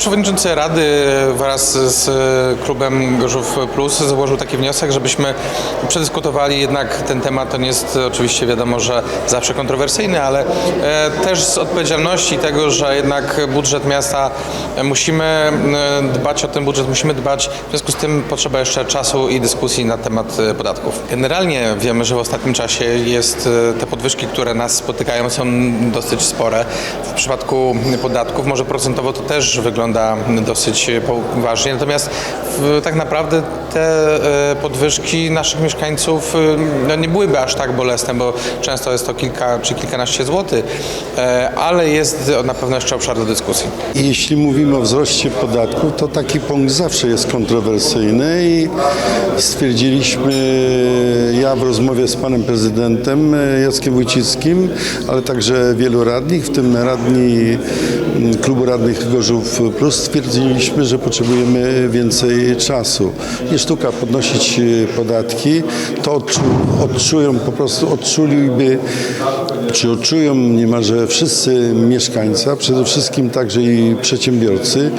Przewodniczący Rady wraz z klubem Gorzów Plus złożył taki wniosek, żebyśmy przedyskutowali jednak ten temat. Nie jest oczywiście wiadomo, że zawsze kontrowersyjny, ale e, też z odpowiedzialności tego, że jednak budżet miasta e, musimy e, dbać o ten budżet, musimy dbać. W związku z tym potrzeba jeszcze czasu i dyskusji na temat podatków. Generalnie wiemy, że w ostatnim czasie jest te podwyżki, które nas spotykają, są dosyć spore. W przypadku podatków może procentowo to też wygląda dosyć poważnie, natomiast tak naprawdę te e, podwyżki naszych mieszkańców e, no, nie byłyby aż tak bolesne, bo często jest to kilka czy kilkanaście złotych, e, ale jest na pewno jeszcze obszar do dyskusji. Jeśli mówimy o wzroście podatków, to taki punkt zawsze jest kontrowersyjny i stwierdziliśmy, ja w rozmowie z panem prezydentem e, Jackiem Wójcickim, ale także wielu radnych, w tym radni klubu radnych Gorzów Plus, stwierdziliśmy, że potrzebujemy więcej czasu. Nie sztuka podnosić e, podatki, to odczu, odczują po prostu, odczuliby, czy odczują niemalże wszyscy mieszkańcy, a przede wszystkim także i przedsiębiorcy,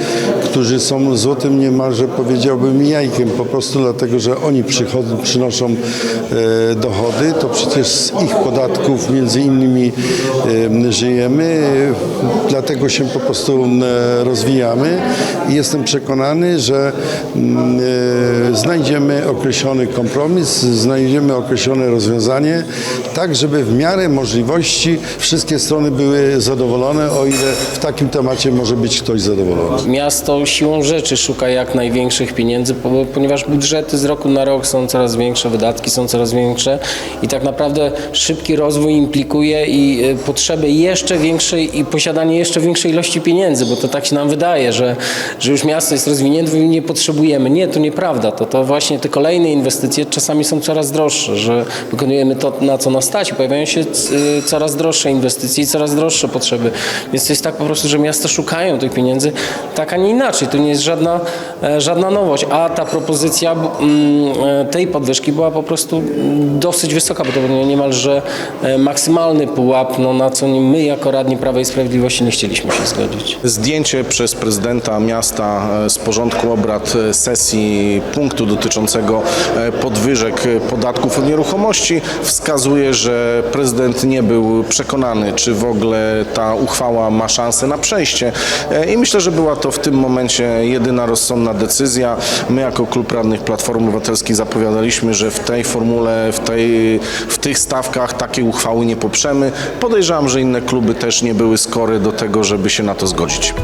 którzy są złotym niemalże powiedziałbym jajkiem, po prostu dlatego, że oni przychodzą, przynoszą e, dochody, to przecież z ich podatków między innymi e, żyjemy, dlatego się po prostu e, rozwijamy i jestem przekonany, że mm, e, znajdziemy określony kompromis, znajdziemy określone rozwiązanie, tak żeby w miarę możliwości wszystkie strony były zadowolone, o ile w takim temacie może być ktoś zadowolony. Miasto siłą rzeczy szuka jak największych pieniędzy, po- ponieważ budżety z roku na rok są coraz większe, wydatki są coraz większe i tak naprawdę szybki rozwój implikuje i y, potrzebę jeszcze większej i posiadanie jeszcze większej ilości pieniędzy, bo to tak się nam wydaje, że, że już miasto jest rozwinięte i nie potrzebujemy. Nie, to nieprawda. To, to właśnie te kolejne inwestycje czasami są coraz droższe, że wykonujemy to, na co nas stać. Pojawiają się y, coraz droższe inwestycje i coraz droższe potrzeby. Więc to jest tak po prostu, że miasta szukają tych pieniędzy tak, a nie inaczej. To nie jest żadna, e, żadna nowość. A ta propozycja e, tej podwyżki była po prostu dosyć wysoka, bo to był niemalże e, maksymalny pułap, no, na co my jako radni Prawa i Sprawiedliwości nie chcieliśmy się zgodzić. Zdjęcie przez prezydenta miasta e, z porządku obrad e, sesji punktu dotyczącego e, podwyżek podatków od nieruchomości wskazuje, że prezydent nie był przekonany, czy w ogóle ta uchwała ma szansę na przejście. I myślę, że była to w tym momencie jedyna rozsądna decyzja. My jako klub radnych Platformy Obywatelskiej zapowiadaliśmy, że w tej formule, w, tej, w tych stawkach takiej uchwały nie poprzemy. Podejrzewam, że inne kluby też nie były skory do tego, żeby się na to zgodzić.